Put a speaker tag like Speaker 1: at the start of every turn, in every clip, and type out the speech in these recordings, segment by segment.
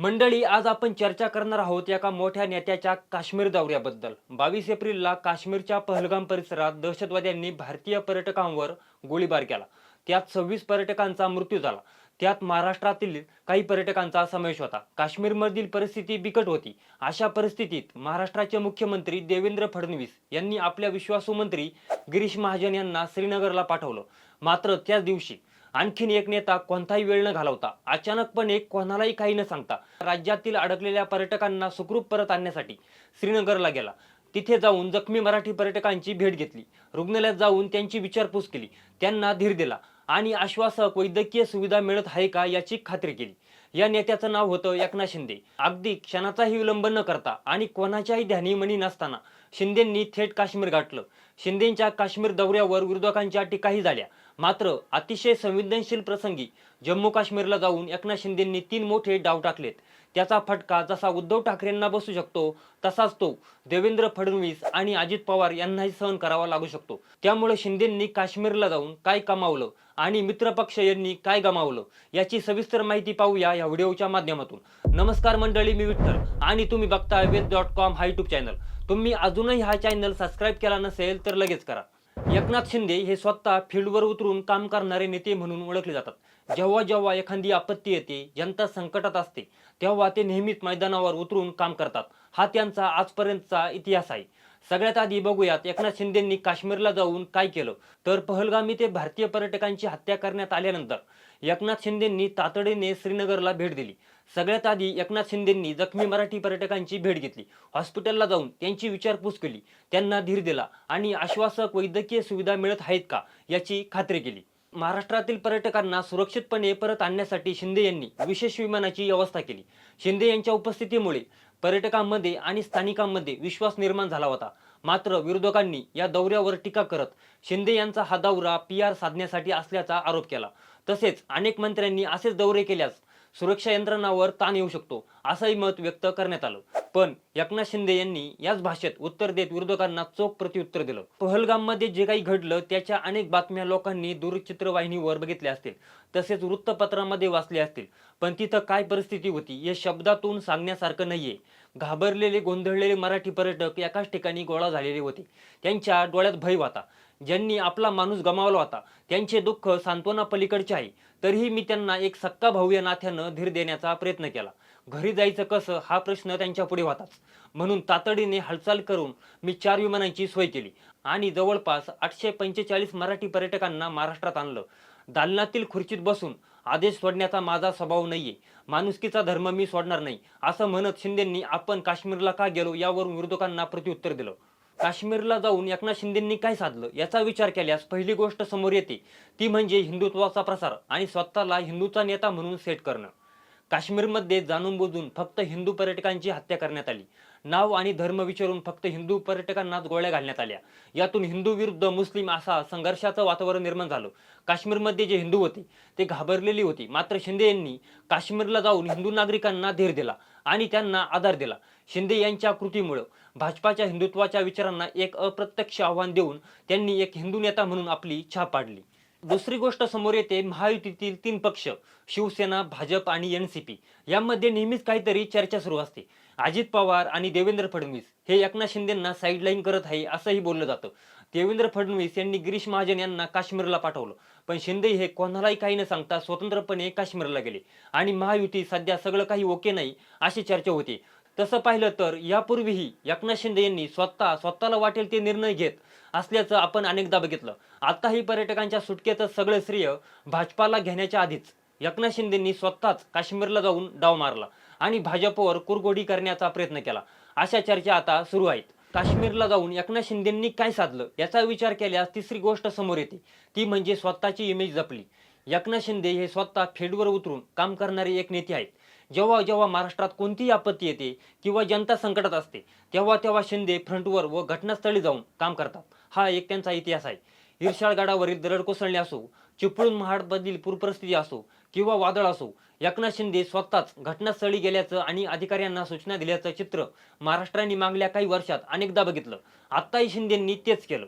Speaker 1: मंडळी आज आपण चर्चा करणार आहोत एका मोठ्या नेत्याच्या काश्मीर दौऱ्याबद्दल. बावीस एप्रिलला काश्मीरच्या पहलगाम परिसरात दहशतवाद्यांनी भारतीय पर्यटकांवर गोळीबार केला. त्यात सव्वीस पर्यटकांचा मृत्यू झाला. त्यात महाराष्ट्रातील काही पर्यटकांचा समावेश होता. काश्मीरमधील परिस्थिती बिकट होती. अशा परिस्थितीत महाराष्ट्राचे मुख्यमंत्री देवेंद्र फडणवीस यांनी आपल्या विश्वासू मंत्री गिरीश महाजन यांना श्रीनगरला पाठवलं. मात्र त्याच दिवशी आणखीन एक नेता कोणताही वेळ न घालवता अचानकपणे कोणालाही काही न सांगता राज्यातील अडकलेल्या पर्यटकांना सुखरूप परत आणण्यासाठी श्रीनगरला गेला. तिथे जाऊन जखमी मराठी पर्यटकांची भेट घेतली. रुग्णालयात जाऊन त्यांची विचारपूस केली. त्यांना धीर दिला आणि आश्वासक वैद्यकीय सुविधा मिळत आहे का याची खात्री केली. या नेत्याचं नाव होतं एकनाथ शिंदे. अगदी क्षणाचाही विलंब न करता आणि कोणाच्याही ध्यानी म्हणी नसताना शिंदेंनी थेट काश्मीर गाठलं. शिंदेंच्या काश्मीर दौऱ्यावर विरोधकांच्या टीकाही झाल्या. मात्र अतिशय संवेदनशील प्रसंगी जम्मू काश्मीरला जाऊन एकनाथ शिंदेंनी तीन मोठे डाव टाकलेत. त्याचा फटका जसा उद्धव ठाकरेंना बसू शकतो तसाच तो देवेंद्र फडणवीस आणि अजित पवार यांनाही सहन करावा लागू शकतो. त्यामुळे शिंदेंनी काश्मीरला जाऊन काय कमावलं आणि मित्रपक्ष यांनी काय गमावलं याची सविस्तर माहिती पाहूया या व्हिडिओच्या माध्यमातून. नमस्कार मंडळी मी विठ्ठल आणि तुम्ही बघता वेद डॉट कॉम हा युट्यूब चॅनल तुम्ही अजूनही हा चॅनल सबस्क्राईब केला नसेल तर लगेच करा. एकनाथ शिंदे हे स्वतः फील्डवर उतरून काम करणारे नेते म्हणून ओळखले जातात. जेव्हा जेव्हा एखादी आपत्ती येते जनता संकटात असते तेव्हा ते नेहमीच मैदानावर उतरून काम करतात. हा त्यांचा आजपर्यंतचा इतिहास आहे. सगळ्यात आधी बघूयात एकनाथ शिंदेंनी काश्मीरला जाऊन काय केलं? तर पहलगामी ते भारतीय पर्यटकांची हत्या करण्यात आल्यानंतर एकनाथ शिंदेंनी तातडीने श्रीनगरला भेट दिली. सगळ्यात आधी एकनाथ शिंदेंनी जखमी मराठी पर्यटकांची भेट घेतली. हॉस्पिटलला जाऊन त्यांची विचारपूस केली. त्यांना धीर दिला. आणि आश्वासक वैद्यकीय सुविधा मिळत आहेत का याची खात्री केली. महाराष्ट्रातील पर्यटकांना सुरक्षितपणे परत आणण्यासाठी शिंदे यांनी विशेष विमानाची व्यवस्था केली. शिंदे यांच्या उपस्थितीमुळे पर्यटकांमध्ये आणि स्थानिकांमध्ये विश्वास निर्माण झाला होता. मात्र विरोधकांनी या दौऱ्यावर टीका करत शिंदे यांचा हा दौरा पी आर साधण्यासाठी असल्याचा आरोप केला. तसेच अनेक मंत्र्यांनी असेच दौरे केल्यास सुरक्षा यंत्रणावर ताण येऊ शकतो असंही मत व्यक्त करण्यात आलं. पण एकनाथ शिंदे यांनी याच भाषेत उत्तर देत विरोधकांना चोख प्रत्युत्तर दिलं. पहलगाममध्ये जे काही घडलं त्याच्या अनेक बातम्या लोकांनी दूरचित्रवाहिनीवर बघितल्या असतील तसेच वृत्तपत्रामध्ये वाचले असतील. पण तिथं काय परिस्थिती होती हे शब्दातून सांगण्यासारखं नाहीये. घाबरलेले गोंधळलेले मराठी पर्यटक एकाच ठिकाणी गोळा झालेले होते. त्यांच्या डोळ्यात भय होता. ज्यांनी आपला माणूस गमावला होता त्यांचे दुःख सांत्वना पलीकडचे आहे. तरीही मी त्यांना एक सक्का भाऊ या नात्यानं धीर देण्याचा प्रयत्न केला. घरी जायचं कसं हा प्रश्न त्यांच्या पुढे होताच. म्हणून तातडीने हालचाल करून मी चार विमानांची सोय केली आणि जवळपास आठशे पंचेचाळीस मराठी पर्यटकांना महाराष्ट्रात आणलं. दालनातील खुर्चीत बसून आदेश सोडण्याचा माझा स्वभाव नाहीये. माणुसकीचा धर्म मी सोडणार नाही असं म्हणत शिंदेंनी आपण काश्मीरला का गेलो यावरून विरोधकांना प्रत्युत्तर दिलं. काश्मीरला जाऊन एकनाथ शिंदेंनी काय साधलं याचा विचार केल्यास पहिली गोष्ट समोर येते. ती म्हणजे हिंदुत्वाचा प्रसार आणि स्वतःला हिंदूचा नेता म्हणून सेट करणं. काश्मीरमध्ये जाणून बुजून फक्त हिंदू पर्यटकांची हत्या करण्यात आली. नाव आणि धर्म विचारून फक्त हिंदू पर्यटकांनाच गोळ्या घालण्यात आल्या. यातून हिंदू विरुद्ध मुस्लिम असा संघर्षाचं वातावरण निर्माण झालं. काश्मीरमध्ये जे हिंदू होते ते घाबरलेली होती. मात्र शिंदे यांनी काश्मीरला जाऊन हिंदू नागरिकांना धीर दिला आणि त्यांना आधार दिला. शिंदे यांच्या कृतीमुळं भाजपाच्या हिंदुत्वाच्या विचारांना एक अप्रत्यक्ष आव्हान देऊन त्यांनी एक हिंदू नेता म्हणून आपली छाप पाडली. दुसरी गोष्ट समोर येते महायुतीतील तीन पक्ष शिवसेना भाजप आणि एनसीपी यामध्ये नेहमीच काहीतरी चर्चा सुरू असते. अजित पवार आणि देवेंद्र फडणवीस हे एकनाथ शिंदेंना साईडलाईन करत आहे असंही बोललं जातं. देवेंद्र फडणवीस यांनी गिरीश महाजन यांना काश्मीरला पाठवलं. पण शिंदे हे कोणालाही काही न सांगता स्वतंत्रपणे काश्मीरला गेले. आणि महायुती सध्या सगळं काही ओके नाही अशी चर्चा होती. तसं पाहिलं तर यापूर्वीही एकनाथ शिंदे यांनी स्वतः स्वतःला वाटेल ते निर्णय घेत असल्याचं आपण अनेकदा बघितलं. आताही पर्यटकांच्या सुटकेचं सगळं श्रेय भाजपाला घेण्याच्या आधीच एकनाथ शिंदेंनी स्वतःच काश्मीरला जाऊन डाव मारला आणि भाजपवर कुरघोडी करण्याचा प्रयत्न केला. अशा चर्चा आता सुरू आहेत. काश्मीरला जाऊन एकनाथ शिंदेंनी काय साधलं याचा विचार केल्यास तिसरी गोष्ट समोर येते. ती म्हणजे स्वतःची इमेज जपली. एकनाथ शिंदे हे स्वतः फील्डवर उतरून काम करणारे एक नेते आहेत. जेव्हा जेव्हा महाराष्ट्रात कोणतीही आपत्ती येते किंवा जनता संकटात असते तेव्हा तेव्हा शिंदे फ्रंटवर व घटनास्थळी जाऊन काम करतात. हा एक त्यांचा इतिहास आहे. हिरशाळगडावरील दरड कोसळणे असो चिपळूण महाडमधील पूरपरिस्थिती असो किंवा वादळ असो एकनाथ शिंदे स्वतःच घटनास्थळी गेल्याचं आणि अधिकाऱ्यांना सूचना दिल्याचं चित्र महाराष्ट्राने मागल्या काही वर्षात अनेकदा बघितलं. आत्ताही शिंदेंनी तेच केलं.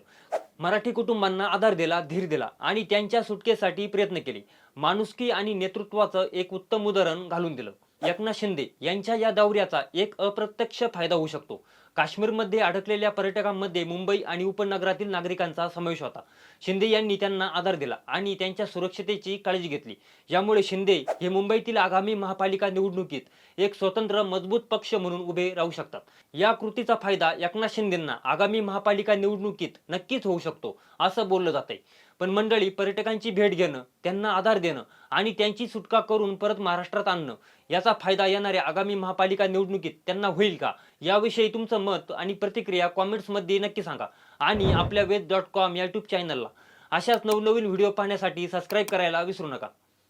Speaker 1: मराठी कुटुंबांना आधार दिला धीर दिला आणि त्यांच्या सुटकेसाठी प्रयत्न केले. माणुसकी आणि नेतृत्वाचं एक उत्तम उदाहरण घालून दिलं. एकनाथ शिंदे यांच्या या दौऱ्याचा एक अप्रत्यक्ष फायदा होऊ शकतो. काश्मीरमध्ये अडकलेल्या पर्यटकांमध्ये मुंबई आणि उपनगरातील नागरिकांचा समावेश होता. शिंदे यांनी त्यांना आधार दिला आणि त्यांच्या सुरक्षतेची काळजी घेतली. यामुळे शिंदे हे मुंबईतील आगामी महापालिका निवडणुकीत एक स्वतंत्र मजबूत पक्ष म्हणून उभे राहू शकतात. या कृतीचा फायदा एकनाथ शिंदेंना आगामी महापालिका निवडणुकीत नक्कीच होऊ शकतो असं बोललं जातंय. पण मंडळी पर्यटकांची भेट घेणं त्यांना आधार देणं आणि त्यांची सुटका करून परत महाराष्ट्रात आणणं याचा फायदा येणाऱ्या आगामी महापालिका निवडणुकीत त्यांना होईल का? याविषयी तुमचं तुमचं मत आणि प्रतिक्रिया कॉमेंट्समध्ये नक्की सांगा. आणि आपल्या वेद डॉट कॉम या यूट्यूब चॅनलला अशाच नवनवीन व्हिडिओ पाहण्यासाठी सबस्क्राईब करायला विसरू नका.